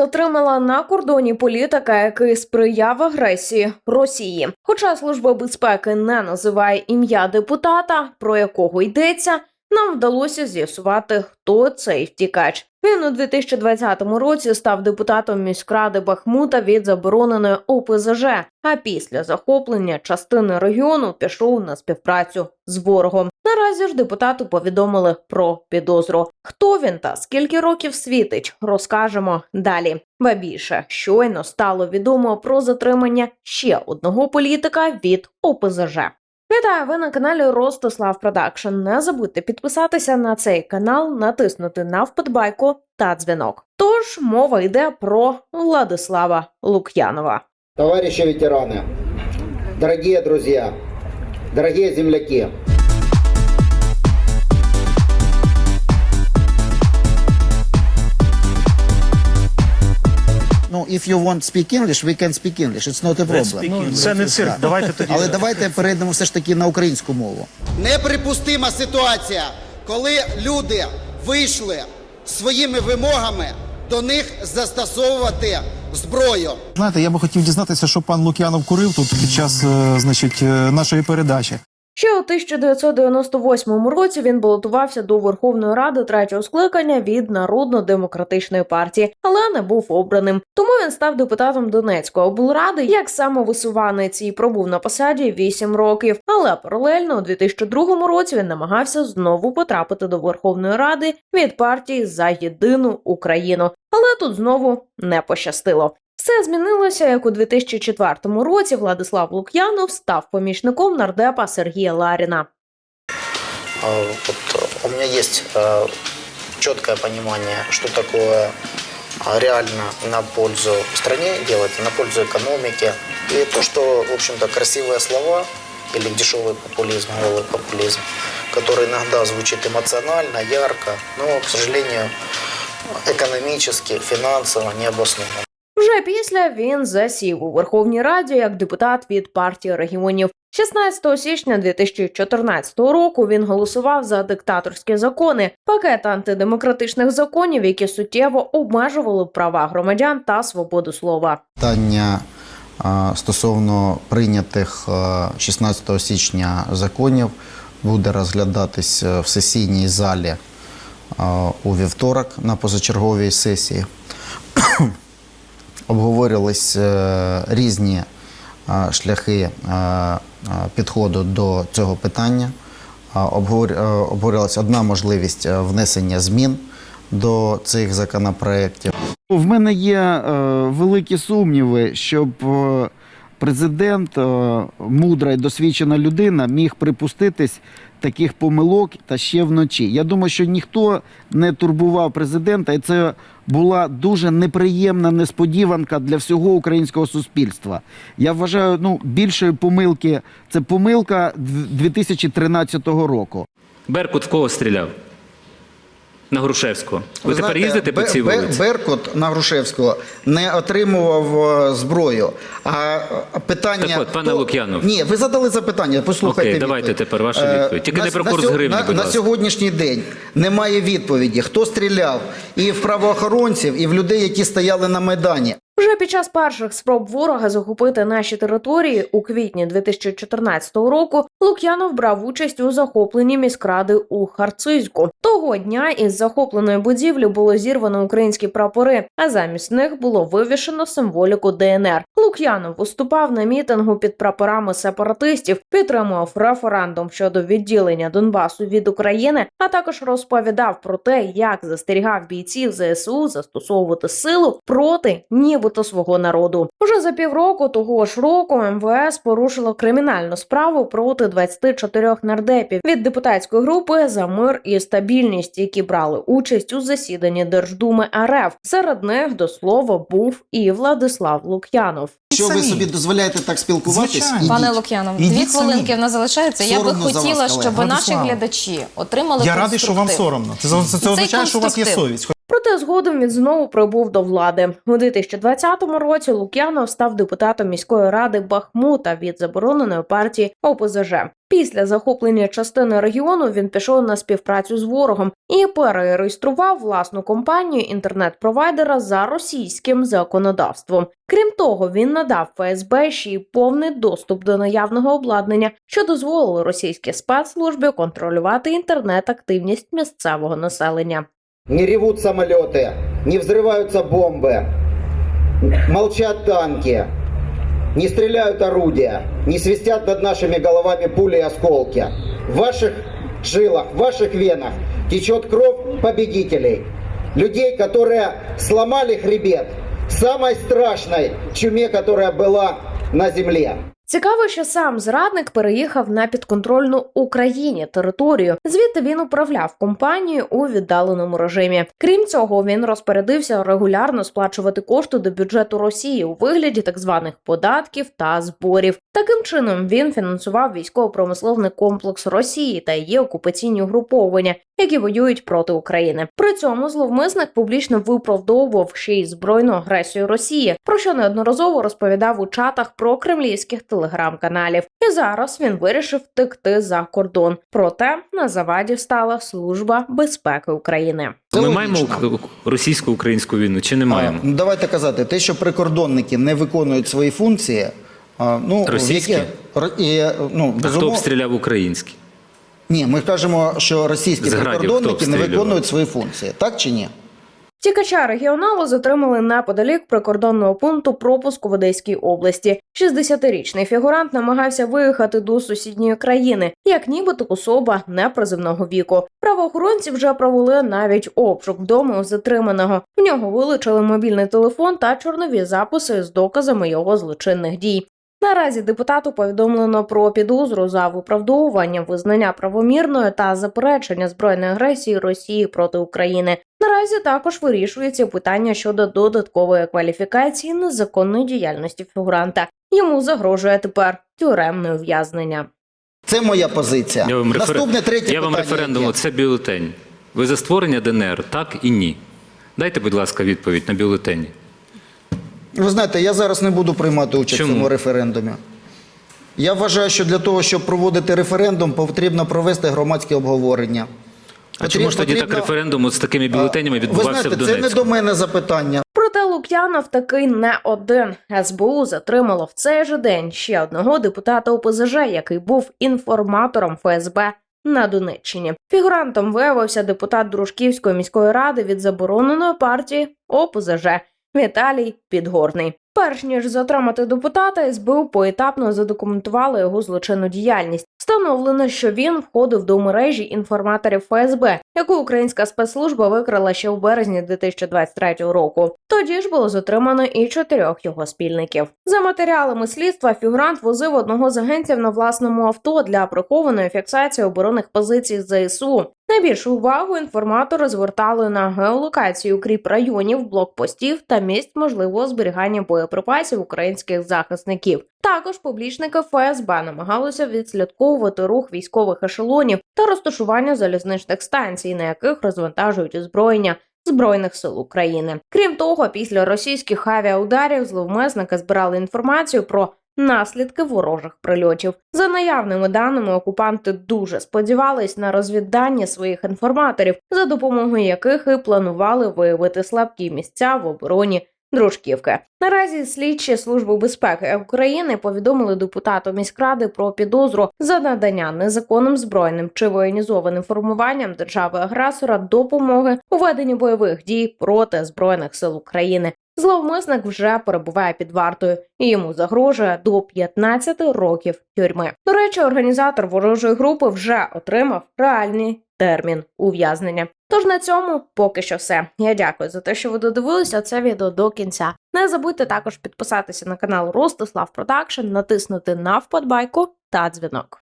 затримала на кордоні політика, який сприяв агресії Росії. Хоча служба безпеки не називає ім'я депутата, про якого йдеться, нам вдалося з'ясувати, хто цей втікач. Він у 2020 році став депутатом міськради Бахмута від забороненої ОПЗЖ. А після захоплення частини регіону пішов на співпрацю з ворогом. Наразі ж депутату повідомили про підозру. Хто він та скільки років світить, розкажемо далі. Ба більше щойно стало відомо про затримання ще одного політика від ОПЗЖ. Вітаю, ви на каналі Ростислав Продакшн. Не забудьте підписатися на цей канал, натиснути на вподобайку та дзвінок. Тож мова йде про Владислава Лук'янова. Товарищи ветераны, дорогие друзья, дорогие земляки, if you want speak English, we can speak English. It's not a problem. Ну, це не цирк. Давайте тоді. Але давайте перейдемо все ж таки на українську мову. Неприпустима ситуація, коли люди вийшли своїми вимогами до них застосовувати зброю. Знаєте, я би хотів дізнатися, що пан Лук'янов курив тут під час, е, значить, е, нашої передачі. Ще у 1998 році він балотувався до Верховної Ради третього скликання від Народно-демократичної партії, але не був обраним. Тому він став депутатом Донецької облради як самовисуванець і пробув на посаді 8 років. Але паралельно у 2002 році він намагався знову потрапити до Верховної Ради від партії за єдину Україну. Але тут знову не пощастило. Все змінилося, як у 2004 році Владислав Лук'янов став помічником нардепа Сергія Ларіна. А, Вот, э, у меня есть э, четкое понимание, что такое а, реально на пользу стране делать, на пользу экономике. И то, что, в общем-то, красивые слова или дешевый популизм, голый популизм, который иногда звучит эмоционально, ярко, но, к сожалению, экономически, финансово не обоснованно. Після він засів у Верховній Раді як депутат від партії регіонів. 16 січня 2014 року він голосував за диктаторські закони, пакет антидемократичних законів, які суттєво обмежували права громадян та свободу слова. Питання стосовно прийнятих а, 16 січня законів буде розглядатись е, в сесійній залі у вівторок на позачерговій сесії. Обговорювались е, різні шляхи е, підходу до цього питання. Е, Обговорювалася одна можливість е, внесення змін до цих законопроєктів. В мене є е, великі сумніви, щоб е, президент, е, мудра і досвідчена людина, міг припуститись таких помилок та ще вночі. Я думаю, що ніхто не турбував президента, і це була дуже неприємна несподіванка для всього українського суспільства. Я вважаю, ну більшої помилки це помилка дв- 2013 року. Беркут в кого стріляв? На Грушевського. Ви, тепер знаєте, їздите по цій Бе- вулиці? Беркут на Грушевського не отримував е, зброю. А е, питання Так от, пане Лук'янов. Ні, ви задали запитання. Послухайте. Окей, давайте відповідь. тепер ваша Е, відповідь. Тільки на- не про на курс сьо- гривні, на, будь на ласка. сьогоднішній день немає відповіді, хто стріляв і в правоохоронців, і в людей, які стояли на майдані. Вже під час перших спроб ворога захопити наші території у квітні 2014 року Лук'янов брав участь у захопленні міськради у Харцизьку. Того дня із захопленої будівлі було зірвано українські прапори, а замість них було вивішено символіку ДНР. Лук'янов виступав на мітингу під прапорами сепаратистів, підтримував референдум щодо відділення Донбасу від України, а також розповідав про те, як застерігав бійців ЗСУ застосовувати силу проти нібито свого народу. Уже за півроку того ж року МВС порушило кримінальну справу проти 24 нардепів від депутатської групи за мир і стабільність, які брали участь у засіданні Держдуми РФ. Серед них до слова був і Владислав Лук'янов. Що ви собі дозволяєте так спілкуватись? Звичайно. Пане Лук'янов, дві самі. хвилинки в нас залишається. Я би Соромно за вас, хотіла, щоб наші глядачі отримали Я радий, що вам конструктив. соромно. Це, це, це Цей означає, що у вас є конструктив. совість. Проте згодом він знову прибув до влади. У 2020 році Лук'янов став депутатом міської ради Бахмута від забороненої партії ОПЗЖ. Після захоплення частини регіону він пішов на співпрацю з ворогом і перереєстрував власну компанію інтернет-провайдера за російським законодавством. Крім того, він надав ФСБ ще й повний доступ до наявного обладнання, що дозволило російській спецслужбі контролювати інтернет-активність місцевого населення. Не ревут самолеты, не взрываются бомбы, молчат танки, не стреляют орудия, не свистят над нашими головами пули и осколки. В ваших жилах, в ваших венах течет кровь победителей. Людей, которые сломали хребет самой страшной чуме, которая была на земле. Цікаво, що сам зрадник переїхав на підконтрольну Україні територію. Звідти він управляв компанією у віддаленому режимі. Крім цього, він розпорядився регулярно сплачувати кошти до бюджету Росії у вигляді так званих податків та зборів. Таким чином він фінансував військово-промисловний комплекс Росії та її окупаційні угруповання, які воюють проти України. При цьому зловмисник публічно виправдовував ще й збройну агресію Росії, про що неодноразово розповідав у чатах про кремлівських телеграм-каналів. І зараз він вирішив втекти за кордон. Проте на заваді стала служба безпеки України. Ми маємо російсько-українську війну чи не маємо? А, ну, давайте казати, те, що прикордонники не виконують свої функції, а, ну, Російські? яке- Ро- і, ну, А хто обстріляв українські? Ні, ми кажемо, що російські прикордонники не виконують свої функції. Так чи ні? Тікача регіоналу затримали неподалік прикордонного пункту пропуску в Одеській області. 60-річний фігурант намагався виїхати до сусідньої країни, як нібито особа непризивного віку. Правоохоронці вже провели навіть обшук вдома у затриманого. В нього вилучили мобільний телефон та чорнові записи з доказами його злочинних дій. Наразі депутату повідомлено про підозру за виправдовування визнання правомірною та заперечення збройної агресії Росії проти України. Наразі також вирішується питання щодо додаткової кваліфікації незаконної діяльності фігуранта. Йому загрожує тепер тюремне ув'язнення. Це моя позиція. Я вам, рефер- Наступне третє Я вам референдуму, це бюлетень. Ви за створення ДНР, так і ні. Дайте, будь ласка, відповідь на бюлетені. Ви знаєте, я зараз не буду приймати участь Чому? в цьому референдумі. Я вважаю, що для того, щоб проводити референдум, потрібно провести громадське обговорення. А чому ж тоді так референдум з такими бюлетенями Ви відбувався знаєте, в це не Донецьку? до мене запитання. Проте Лук'янов таки не один. СБУ затримало в цей же день ще одного депутата ОПЗЖ, який був інформатором ФСБ на Донеччині. Фігурантом виявився депутат Дружківської міської ради від забороненої партії ОПЗЖ Віталій Підгорний. Перш ніж затримати депутата, СБУ поетапно задокументували його злочинну діяльність. Встановлено, що він входив до мережі інформаторів ФСБ, яку українська спецслужба викрала ще у березні 2023 року. Тоді ж було затримано і чотирьох його спільників. За матеріалами слідства фігурант возив одного з агентів на власному авто для прихованої фіксації оборонних позицій ЗСУ. Найбільшу увагу інформатори звертали на геолокацію укріп районів, блокпостів та місць можливого зберігання боєприпасів українських захисників. Також публічники ФСБ намагалися відслідковувати рух військових ешелонів та розташування залізничних станцій, на яких розвантажують озброєння. Збройних сил України. Крім того, після російських авіаударів зловмисники збирали інформацію про наслідки ворожих прильотів. За наявними даними, окупанти дуже сподівались на розвіддання своїх інформаторів, за допомогою яких і планували виявити слабкі місця в обороні. Дружківки наразі слідчі служби безпеки України повідомили депутату міськради про підозру за надання незаконним збройним чи воєнізованим формуванням держави-агресора допомоги у веденні бойових дій проти збройних сил України. Зловмисник вже перебуває під вартою, і йому загрожує до 15 років тюрми. До речі, організатор ворожої групи вже отримав реальний термін ув'язнення. Тож на цьому поки що все. Я дякую за те, що ви додивилися це відео до кінця. Не забудьте також підписатися на канал Ростислав Продакшн, натиснути на вподобайку та дзвінок.